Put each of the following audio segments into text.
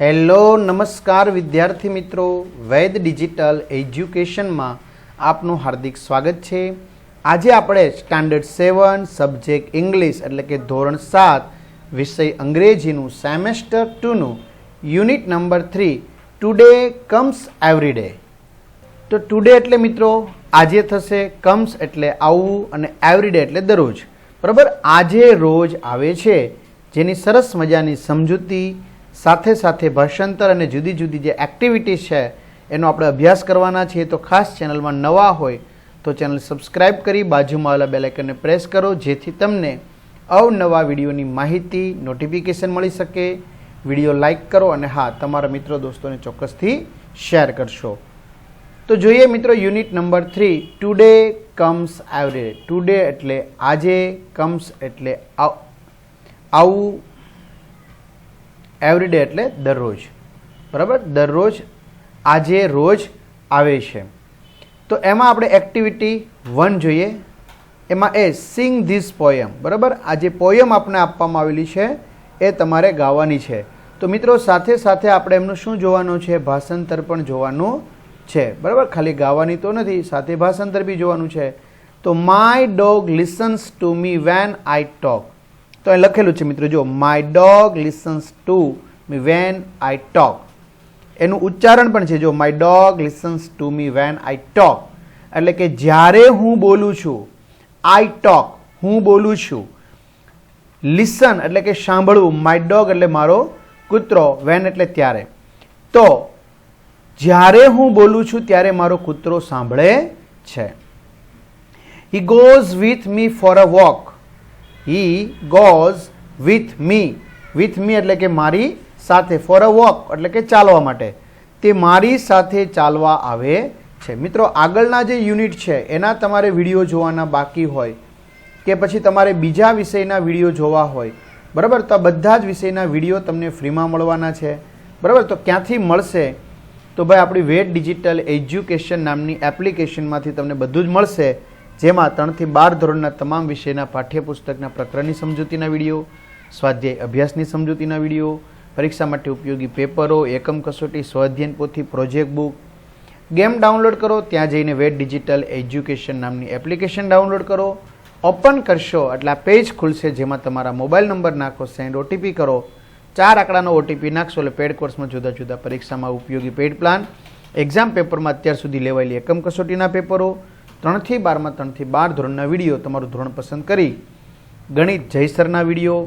Hello, નમસ્કાર વિદ્યાર્થી મિત્રો. વૈદ ડિજિટલ એજ્યુકેશનમાં આપનું હાર્દિક સ્વાગત છે. આજે આપણે સ્ટાન્ડર્ડ સેવન, સબ્જેક્ટ ઇંગ્લિશ એટલે કે ધોરણ સાત, વિષય અંગ્રેજીનું semester ટુનું unit number three, today comes every day. તો ટુડે એટલે મિત્રો, આજે થશે કમ્સ એટલે આવવું અને એવરીડે એટલે દરરોજ. બરાબર? આજે રોજ આવે છે. જેની સરસ મજાની સમજૂતી સાથે સાથે ભાષાંતર અને જુદી જુદી જે એક્ટિવિટીઝ છે, એનો આપણે અભ્યાસ કરવાના છીએ. તો ખાસ ચેનલમાં નવા હોય તો ચેનલ સબસ્ક્રાઈબ કરી બાજુમાં આવેલા બેલ આઇકનને પ્રેસ કરો, જેથી તમને અવનવા વિડીયોની માહિતી નોટિફિકેશન મળી શકે. વીડિયો લાઇક કરો અને હા, તમારા મિત્રો દોસ્તોને ચોક્કસથી શેર કરશો. તો જોઈએ મિત્રો unit number three today comes every today એટલે આજે કમ્સ એટલે આવું એવરીડે એટલે દરરોજ. બરાબર? દરરોજ, આજે રોજ આવે છે. તો એમાં આપણે એક્ટિવિટી વન જોઈએ. એમાં એ સિંગ ધીસ પોયમ બરાબર? આ જે પોયમ આપણે આપવામાં આવેલી છે, એ તમારે ગાવાની છે. તો મિત્રો, સાથે સાથે આપણે એમનું શું જોવાનું છે? ભાષાંતર પણ જોવાનું છે. બરાબર? ખાલી ગાવાની તો નથી, સાથે ભાષાંતર બી જોવાનું છે. તો my dog listens to me when I talk તો અહીં લખેલું છે મિત્રો, જો my dog listens to me when I talk એનું ઉચ્ચારણ પણ છે, જો my dog listens to me when I talk એટલે કે, જ્યારે હું બોલું છું આઈ ટોક હું બોલું છું. લિસન એટલે કે, સાંભળવું. માય ડોગ એટલે મારો કૂતરો વેન એટલે ત્યારે. તો, જ્યારે હું બોલું છું, ત્યારે મારો કૂતરો સાંભળે છે. He goes with me for a walk he goes with me with me એટલે કે મારી સાથે ફોર અ વોક એટલે કે ચાલવા માટે. તે મારી સાથે ચાલવા આવે છે. મિત્રો, આગળના જે યુનિટ છે, એના તમારે વીડિયો જોવાના બાકી હોય કે પછી તમારે બીજા વિષયના વીડિયો જોવા હોય. બરાબર? તો બધા જ વિષયના વીડિયો તમને ફ્રીમાં મળવાના છે. બરાબર? તો ક્યાંથી મળશે? તો ભાઈ, આપણી વેટ ડિજિટલ એજ્યુકેશન નામની એપ્લિકેશનમાંથી તમને બધું જ મળશે. જેમાં ત્રણથી બાર ધોરણના તમામ વિષયના પાઠ્યપુસ્તકના પ્રકરણની સમજૂતીના વીડિયો, સ્વાધ્યાય અભ્યાસની સમજૂતીના વીડિયો, પરીક્ષા માટે ઉપયોગી પેપરો, એકમ કસોટી, સ્વાધ્યયન પોથી પ્રોજેક્ટ બુક. ગેમ ડાઉનલોડ કરો, ત્યાં જઈને વેટ ડિજિટલ એજ્યુકેશન નામની એપ્લિકેશન ડાઉનલોડ કરો. ઓપન કરશો, એટલે આ પેજ ખુલશે જેમાં તમારા મોબાઈલ નંબર નાખો સેન્ડ ઓટીપી કરો. ચાર આંકડાનો ઓટીપી નાખશો, એટલે પેડ કોર્સમાં જુદા જુદા પરીક્ષામાં ઉપયોગી પેડ પ્લાન એક્ઝામ પેપરમાં અત્યાર સુધી લેવાયેલી એકમ કસોટીના પેપરો ત્રણથી બારમાં, ત્રણથી બાર ધોરણના વીડિયો તમારું ધોરણ પસંદ કરી ગણિત જયસરના વીડિયો,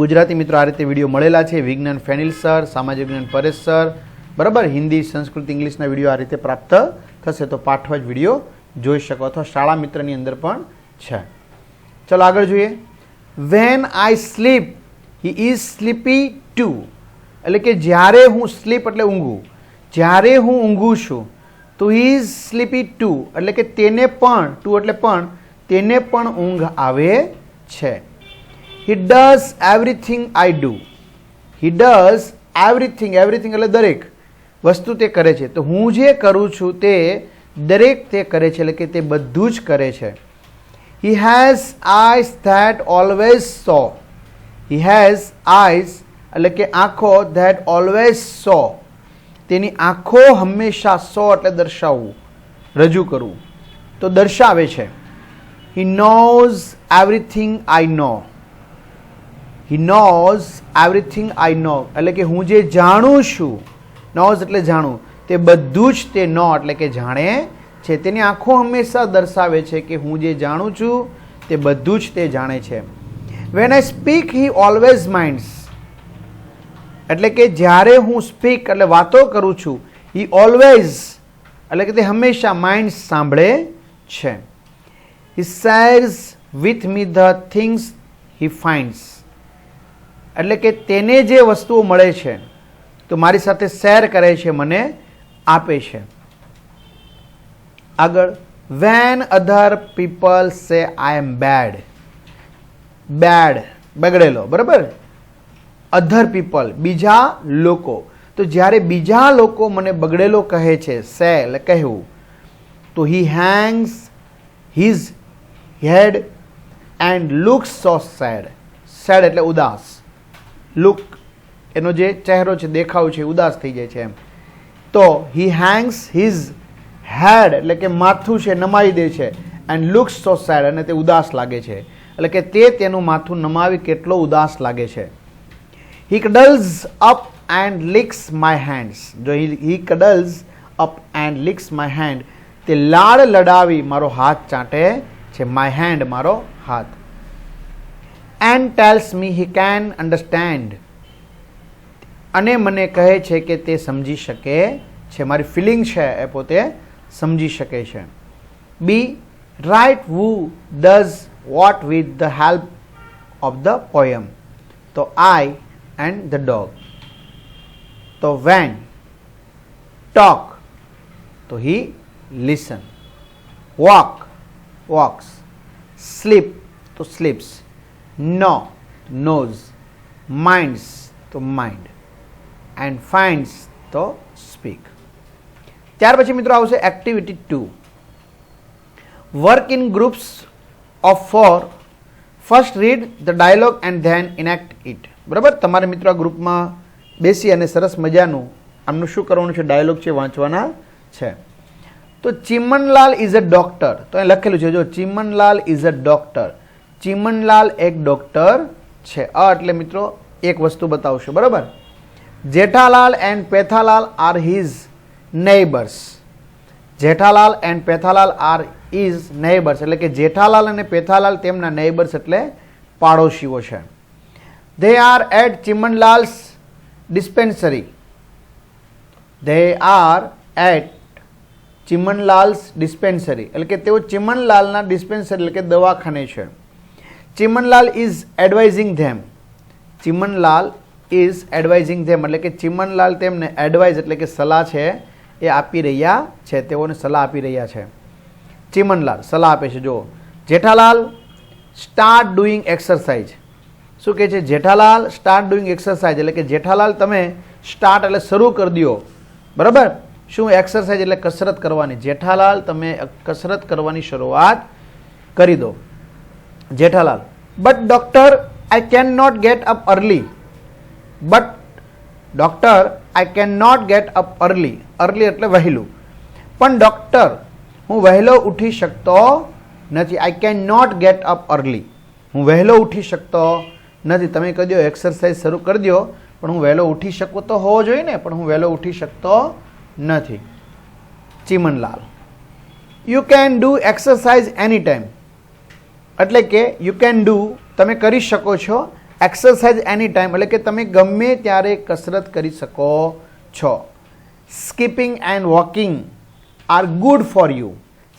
ગુજરાતી મિત્રો આ રીતે વીડિયો મળેલા છે. વિજ્ઞાન ફેનિલ સર, સામાજિક વિજ્ઞાન પરેશ સર, બરાબર? હિન્દી, સંસ્કૃત, ઇંગ્લિશના વીડિયો આ રીતે પ્રાપ્ત થશે તો પાઠવા જ વીડિયો જોઈ શકો અથવા શાળા મિત્રની અંદર પણ છે. ચલો આગળ જોઈએ. When I sleep he is sleepy too એટલે કે જ્યારે હું સ્લીપ એટલે ઊંઘું જ્યારે હું ઊંઘું છું તો ઇઝ સ્લીપી ટુ એટલે કે તેને પણ ટુ એટલે પણ, તેને પણ ઊંઘ આવે છે. He does everything I do he does everything everything એટલે દરેક વસ્તુ તે કરે છે. તો હું જે કરું છું તે દરેક તે કરે છે, એટલે કે તે બધું જ કરે છે. He has eyes that always so he has eyes એટલે કે આંખો ધેટ ઓલવેઝ સો તેની આંખો હંમેશા સો એટલે દર્શાવવું રજૂ કરવું તો દર્શાવે છે he knows everything I know he knows everything I know એટલે કે હું જે જાણું છું નોઝ એટલે જાણું. તે બધું જ તે નો એટલે કે જાણે છે. તેની આંખો હંમેશા દર્શાવે છે કે હું જે જાણું છું, તે બધું જ તે જાણે છે. When I speak he always minds એટલે કે જ્યારે હું સ્પીક એટલે વાતો કરું છું, ઈ ઓલવેઝ એટલે કે તે હંમેશા માઇન્ડ સાંભળે છે. He shares with me the things he finds એટલે કે તેને જે વસ્તુઓ મળે છે, તો મારી સાથે શેર કરે છે, મને આપે છે. આગળ વેન અધર પીપલ સે આઈ એમ બેડ બેડ બગડેલો, બરાબર? અધર પીપલ બીજા લોકો. તો જ્યારે બીજા લોકો મને બગડેલો કહે છે સે એટલે કહેવું તો he hangs his head and looks so sad sad એટલે ઉદાસ. લુક એનો જે ચહેરો છે, દેખાવ છે ઉદાસ થઈ જાય છે એમ. તો હી હેંગ્સ હિઝ હેડ એટલે કે માથું છે નમાવી દે છે એન્ડ લુક્સ સો સેડ અને તે ઉદાસ લાગે છે. એટલે કે તે તેનું માથું નમાવી કેટલો ઉદાસ લાગે છે. He cuddles up and licks my hands. જો he cuddles up and licks my hand તે લાડ લડાવી મારો હાથ ચાટે છે. માય હેન્ડ મારો હાથ. And tells me he can understand અને મને કહે છે કે તે સમજી શકે છે. મારી ફિલિંગ છે એ પોતે સમજી શકે છે. Be right who does what with the help of the poem તો આઈ એન્ડ ધ ડોગ તો વેન ટોક તો he listen walk walks sleep તો સ્લીપ્સ નો નોઝ માઇન્ડ્સ તો માઇન્ડ એન્ડ ફાઇન્ડ્સ તો સ્પીક ત્યાર પછી મિત્રો આવશે activity to work in groups of four first read the dialogue and then enact it બરાબર? તમારે મિત્રો આ ગ્રુપમાં બેસી અને સરસ મજાનું આમનું શું કરવાનું છે? ડાયલોગ છે વાંચવાના છે. તો ચિમનલાલ ઇઝ અ ડોક્ટર. તો અહીં લખેલું છે, જો Chimanlal is a doctor. Chimanlal એક ડોક્ટર છે. અ એટલે મિત્રો એક વસ્તુ બતાવશું, બરાબર? Jethalal and Pethalal are his neighbours Jethalal and Pethalal are is neighbours એટલે કે જેઠાલાલ અને પેથાલાલ તેમના નેબર્સ એટલે પાડોશીઓ છે. They are at Chimanlal's dispensary they are at Chimanlal's dispensary એટલે કે તેઓ ચિમનલાલના ડિસ્પેન્સરી એટલે કે દવાખાને છે. Chimanlal is advising them Chimanlal is advising them એટલે કે ચિમનલાલ તેમને એડવાઇઝ એટલે કે સલાહ છે, એ આપી રહ્યા છે. તેઓને સલાહ આપી રહ્યા છે. ચિમનલાલ સલાહ આપે છે. જો જેઠાલાલ સ્ટાર્ટ ડુઈંગ એક્સરસાઇઝ શું કહે છે? જેઠાલાલ સ્ટાર્ટ ડુઈંગ એક્સરસાઇઝ એટલે કે જેઠાલાલ તમે સ્ટાર્ટ એટલે શરૂ કરી દો બરાબર? શું એક્સરસાઇઝ એટલે કસરત કરવાની? જેઠાલાલ તમે કસરત કરવાની શરૂઆત કરી દો. Jethalal. But doctor I can not get up early but doctor I can not get up early early એટલે વહેલું. પણ ડૉક્ટર હું વહેલો ઉઠી શકતો નથી. I can not get up early હું વહેલો ઉઠી શકતો નથી. તમે કહી એક્સરસાઇઝ શરૂ કરી દો, પણ હું વહેલો ઉઠી શકું તો હોવો જોઈએ ને, પણ હું વહેલો ઉઠી શકતો નથી. Chimanlal. You can do exercise any time એટલે કે યુ કેન ડુ તમે કરી શકો છો એક્સરસાઇઝ એની ટાઈમ એટલે કે, તમે ગમે ત્યારે કસરત કરી શકો છો. Skipping and walking are good for you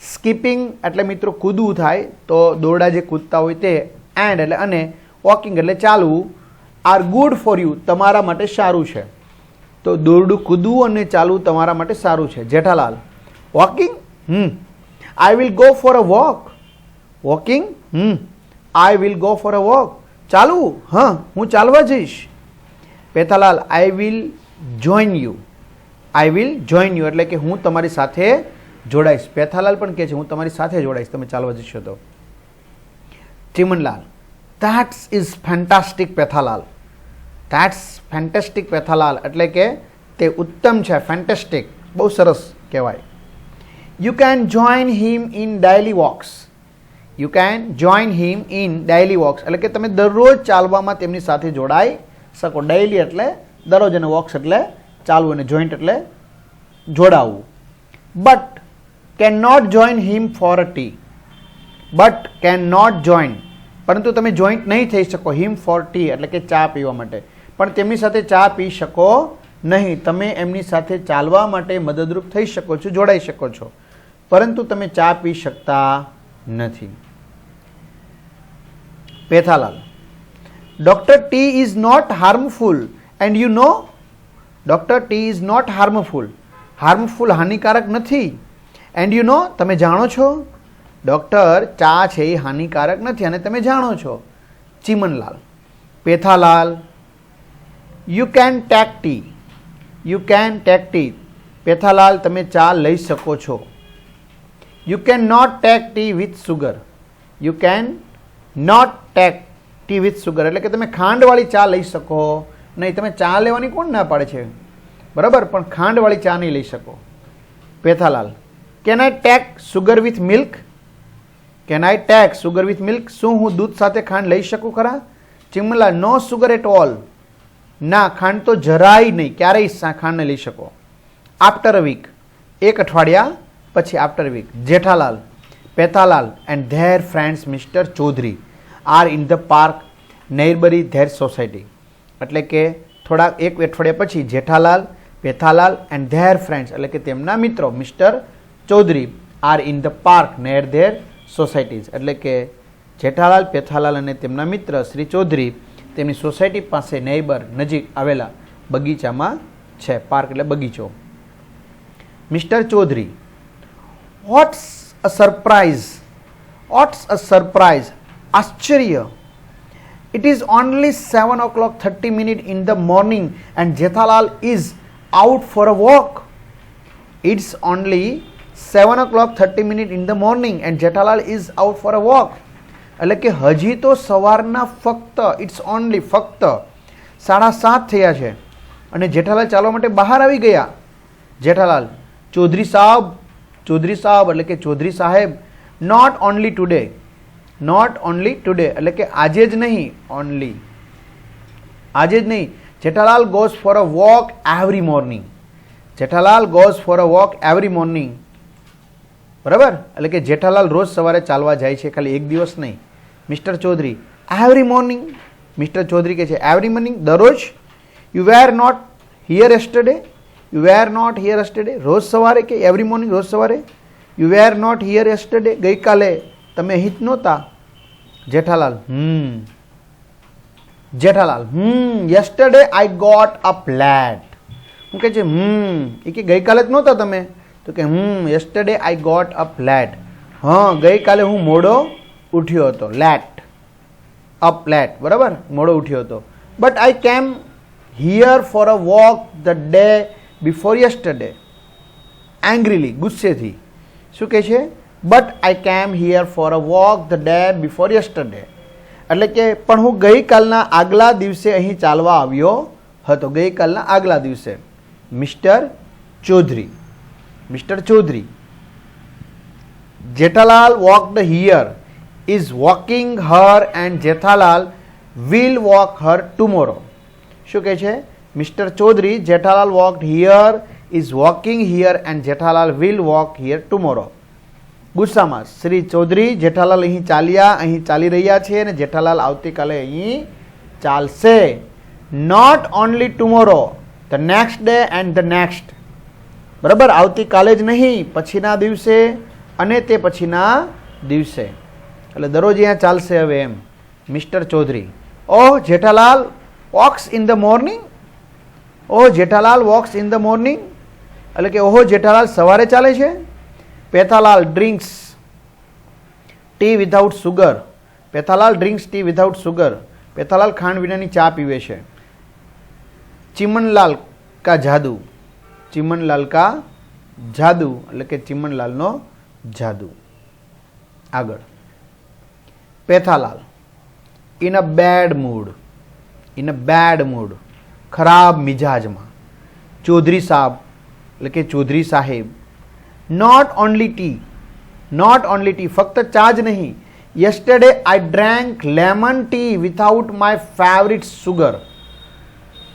skipping એટલે મિત્રો, કૂદવું થાય, તો દોરડા જે કૂદતા હોય તે એન્ડ એટલે, અને વોકિંગ એટલે ચાલવું આર ગુડ ફોર યુ તમારા માટે સારું છે. તો દોરડું કૂદવું અને ચાલવું તમારા માટે સારું છે. Jethalal walking hmm. I will go for a walk walking hmm. I will go for a walk ચાલવું? હા, હું ચાલવા જઈશ. Pethalal I will join you I will join you એટલે કે હું તમારી સાથે જોડાઈશ. પેથાલાલ પણ કહે છે, હું તમારી સાથે જોડાઈશ, તમે ચાલવા જશો તો. Chimanlal that's is fantastic Pethalal that's fantastic Pethalal એટલે કે તે ઉત્તમ છે ફેન્ટેસ્ટિક બહુ સરસ કહેવાય. You can join him in daily walks you can join him in daily walks એટલે કે તમે દરરોજ ચાલવામાં તેમની સાથે જોડાઈ શકો. ડેઈલી એટલે દરરોજ અને વોક્સ એટલે ચાલવું અને જોઈન્ટ એટલે જોડાવવું but can not join him for a tea but can not join પરંતુ તમે જોઈન્ટ નહીં થઈ શકો હિમ ફોર ટી એટલે કે ચા પીવા માટે. પણ તેમની સાથે ચા પી શકો નહીં. તમે એમની સાથે ચાલવા માટે મદદરૂપ થઈ શકો છો, જોડાઈ શકો છો. પરંતુ તમે ચા પી શકતા નથી. Pethalal. Doctor tea is not harmful and you know doctor tea is not harmful harmful હાનિકારક નથી. એન્ડ યુ નો તમે જાણો છો ડોક્ટર ચા છે એ હાનિકારક નથી અને તમે જાણો છો, Chimanlal, Pethalal. You can take tea you can take tea Pethalal, તમે ચા લઈ શકો છો. You can not take tea with sugar you can not take tea with sugar એટલે કે તમે ખાંડવાળી ચા લઈ શકો. નહીં, તમે ચા લેવાની કોણ ના પાડે છે? બરાબર, પણ ખાંડવાળી ચા નહીં લઈ શકો. Pethalal can I take sugar with milk can I take sugar with milk શું હું દૂધ સાથે ખાંડ લઈ શકું ખરા? Chimanlal no sugar at all ના, ખાંડ તો જરાય નહીં. ક્યારેય સા- ખાંડ લઈ શકો. આફ્ટર વીક એક અઠવાડિયા પછી after week Jethalal, Pethalal and their friends mister Chaudhary are in the park nearby their society એટલે કે થોડાક એક અઠવાડિયા પછી Jethalal, Pethalal and their friends એટલે કે તેમના મિત્રો mister Chaudhary are in the park near their societies. એટલે કે જેઠાલાલ, પેથાલાલ અને તેમના મિત્ર શ્રી ચૌધરી તેમની સોસાયટી પાસે નેબર નજીક આવેલા બગીચામાં છે, પાર્ક એટલે બગીચો. Mister Chaudhary what's a surprise what's a surprise આશ્ચર્ય. It is only 7 o'clock 30 minute in the morning and Jethalal is out for a walk. It's only 7 o'clock 30 minute in the morning and Jethalal is out for a walk. એટલે કે હજી તો સવારના ફક્ત it's only ફક્ત સાડા સાત થયા છે. અને જેઠાલાલ ચાલવા માટે બહાર આવી ગયા. જેઠાલાલ, ચૌધરી સાહેબ ચૌધરી સાહેબ, એટલે કે ચૌધરી સાહેબ not only today not only today એટલે કે આજે જ નહીં ઓનલી આજે જ નહીં. Jethalal goes for a walk every morning Jethalal goes for a walk every morning બરાબર? એટલે કે જેઠાલાલ રોજ સવારે ચાલવા જાય છે, ખાલી એક દિવસ નહીં. Mister Chaudhary every morning mister Chaudhary કે છે એવરી મોર્નિંગ દરરોજ you were not here yesterday you were not here yesterday રોજ સવારે કે એવરી મોર્નિંગ રોજ સવારે you were not here yesterday ગઈકાલે તમે જ નહોતા. Jethalal, hmm. Jethalal, hmm yesterday I got a flat હું કે છે, હમ. એ કે ગઈકાલે જ નહોતા તમે? તો કે હું yesterday I got a flat હા, ગઈકાલે હું મોડો ઉઠ્યો હતો. લેટ અપ લેટ બરાબર? મોડો ઉઠ્યો હતો. But I came here for a walk the day before yesterday angrily ગુસ્સેથી. શું કહે છે? But I came here for a walk the day before yesterday એટલે કે, પણ હું ગઈકાલના આગલા દિવસે અહીં ચાલવા આવ્યો હતો. ગઈકાલના આગલા દિવસે. Mister Chaudhary mister Chaudhary, Jethalal walked here is walking her and Jethalal will walk her tomorrow શું કહે છે? Mister Chaudhary, Jethalal walked here is walking here and Jethalal will walk here tomorrow ગુસ્સામાં, શ્રી ચૌધરી, જેઠાલાલ અહીં ચાલ્યા, અહીં ચાલી રહ્યા છે અને જેઠાલાલ આવતીકાલે અહીં ચાલશે. Not only tomorrow the next day and the next બરાબર? આવતીકાલે જ નહીં, પછીના દિવસે અને તે પછીના દિવસે. એટલે દરરોજ અહીંયા ચાલશે હવે એમ, mister Chaudhary. Oh Jethalal walks in the morning oh Jethalal walks in the morning એટલે કે ઓહો જેઠાલાલ, સવારે ચાલે છે? Pethalal drinks tea without sugar. Pethalal drinks tea without sugar. Pethalal ખાંડ વિનાની ચા પીવે છે. ચિમનલાલ કા જાદુ. ચિમનલાલ કા જાદુ, એટલે કે ચિમનલાલનો જાદુ. આગળ. Pethalal. In a bad mood in a bad mood ખરાબ મિજાજમાં. ચૌધરી સાહેબ એટલે કે ચૌધરી સાહેબ. Not only tea not only tea ફક્ત ચા જ નહીં. Yesterday I drank lemon tea without my favourite sugar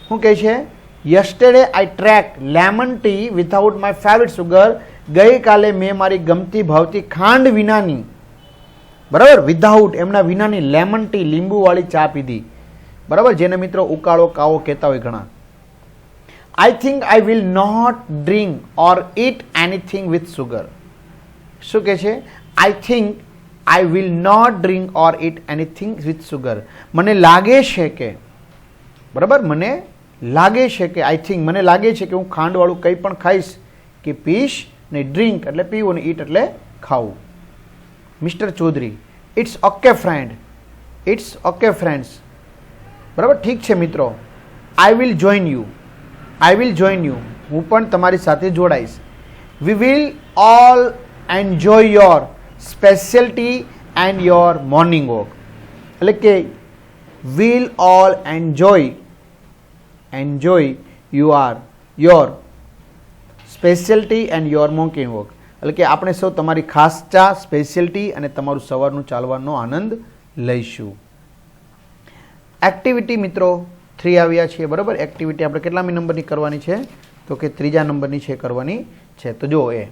શું કહે છે? Yesterday I drank lemon tea without my favourite sugar ગઈકાલે મેં મારી ગમતી ભાવતી ખાંડ વિનાની, બરાબર? વિધાઉટ એમના વિનાની લેમન ટી લીંબુવાળી ચા પીધી. બરાબર? જેને મિત્રો ઉકાળો, કાવો કહેતા હોય ઘણા. I think I will not drink or eat anything with sugar શું કહે છે? I think I will not drink or eat anything with sugar મને લાગે છે કે, બરાબર? મને લાગે છે કે આઈ થિંક મને લાગે છે કે હું ખાંડવાળું કંઈ પણ ખાઈશ કે પીશ ને ડ્રિંક એટલે પીવું ને ઈટ એટલે ખાવું. Mister Chaudhary it's okay friend it's okay friends બરાબર? ઠીક છે, મિત્રો. I will join you I will join you હું પણ તમારી સાથે જોડાઈશ. We will all enjoy your speciality and your morning walk એટલે કે will all enjoy enjoy you are your speciality and your morning walk એટલે કે આપણે સૌ તમારી ખાસ ચા સ્પેશિયલિટી અને તમારું સવારનું ચાલવાનો આનંદ લઈશું. એક્ટિવિટી મિત્રો થ્રી આવ્યા છીએ, બરાબર? એક્ટિવિટી આપણે કેટલામી નંબરની કરવાની છે? તો કે ત્રીજા નંબરની છે કરવાની છે. તો જો એ.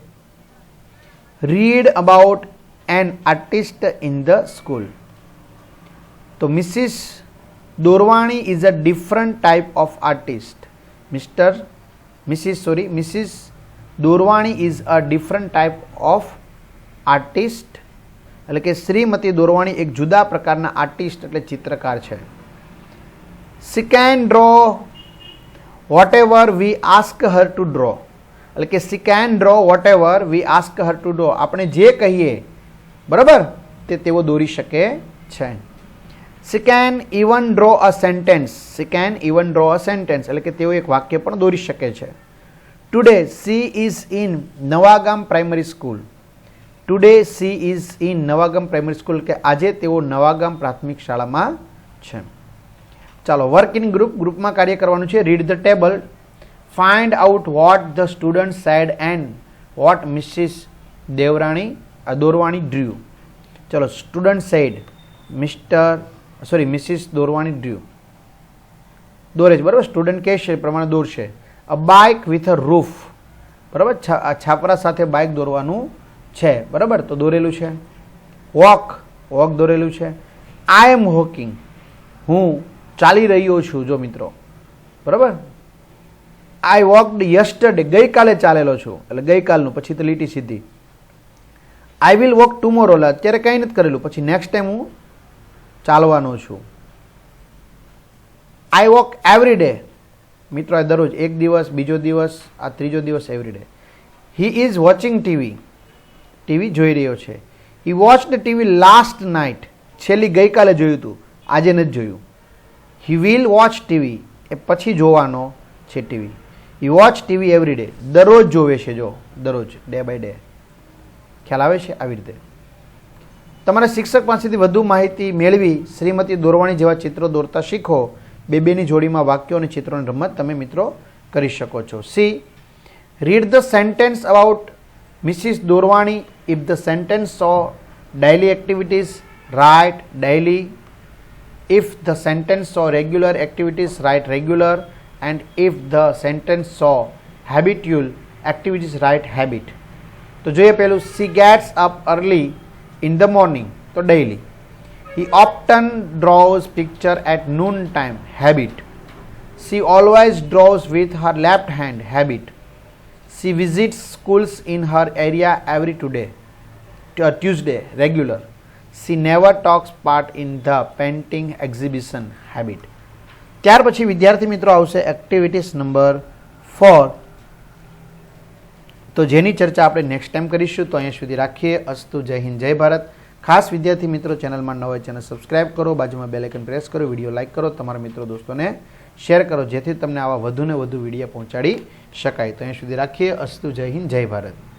Read about an artist in the school તો Mrs Dorwani is a different type of artist mister Mrs sorry Mrs Dorwani is a different type of artist એટલે કે શ્રીમતી દોરવાણી એક જુદા પ્રકારના આર્ટિસ્ટ એટલે ચિત્રકાર છે. She can draw whatever we ask her to draw એટલે કે she can draw whatever we ask her to draw આપણે જે કહીએ, બરાબર? તે તેઓ દોરી શકે છે. She can even draw a sentence she can even draw a sentence એટલે કે તેઓ એક વાક્ય પણ દોરી શકે છે. Today she is in Navagam primary school today she is in Navagam primary school કે આજે તેઓ નવાગામ પ્રાથમિક શાળામાં છે. ચાલો વર્ક ઇન ગ્રુપ ગ્રુપમાં કાર્ય કરવાનું છે. Read the table find out what the student said and what mrs Devrani Dorwani drew ચલો student said mister sorry mrs Dorwani drew દોરે છે, બરાબર? સ્ટુડન્ટ કહેશે એ પ્રમાણે દોરશે a bike with a roof બરાબર? છાપરા સાથે બાઇક દોરવાનું છે. બરાબર? તો દોરેલું છે. વોક વોક દોરેલું છે. આઈ એમ વોકિંગ હું ચાલી રહ્યો છું, જો મિત્રો. બરાબર? આઈ વોકડ યસ્ટરડે ગઈકાલે ચાલેલો છું. એટલે ગઈકાલનું, પછી તો લીટી સીધી. આઈ વિલ વોક ટુમોરો એટલે અત્યારે કંઈ નથી કરેલું. પછી નેક્સ્ટ ટાઈમ હું ચાલવાનો છું. આઈ વોક એવરી ડે મિત્રો દરરોજ એક દિવસ, બીજો દિવસ, આ ત્રીજો દિવસ every day he is watching TV TV જોઈ રહ્યો છે. He watch the TV last night છેલ્લી ગઈકાલે જોયું હતું આજે નથી જોયું. હી વિલ વોચ ટીવી એ પછી જોવાનો છે TV he watch TV every day દરરોજ જોવે છે, જો. દરરોજ ડે બાય ડે ખ્યાલ આવે છે? આવી રીતે. તમારા શિક્ષક પાસેથી વધુ માહિતી મેળવી શ્રીમતી દોરવાણી જેવા ચિત્રો દોરતા શીખો. બે બેની જોડીમાં વાક્યો અને ચિત્રોની રમત તમે મિત્રો કરી શકો છો. C. Read the sentence about Mrs દોરવાણી. If the sentence shows daily activities write daily if the sentence saw regular activities, write regular. And if the sentence saw habitual activities, write habit. તો જોઈએ પેલું she gets up early in the morning તો daily he often draws picture at noon time habit she always draws with her left hand habit she visits schools in her area every today Tuesday regular she never takes part in the painting exhibition habit ત્યાર પછી વિદ્યાર્થી મિત્રો આવશે activities number four તો જેની ચર્ચા આપણે next time કરીશું, તો અહીંયા સુધી રાખીએ. અસ્તુ, જય હિન્દ, જય ભારત. ખાસ વિદ્યાર્થી મિત્રો, ચેનલમાં ન હોય ચેનલ સબસ્ક્રાઇબ કરો, બાજુમાં બેલેકન પ્રેસ કરો, વીડિયો લાઇક કરો, તમારા મિત્રો દોસ્તોને શેર કરો, જેથી તમને આવા વધુને વધુ વીડિયો પહોંચાડી શકાય. તો અહીંયા સુધી રાખીએ. અસ્તુ, જય હિન્દ, જય ભારત.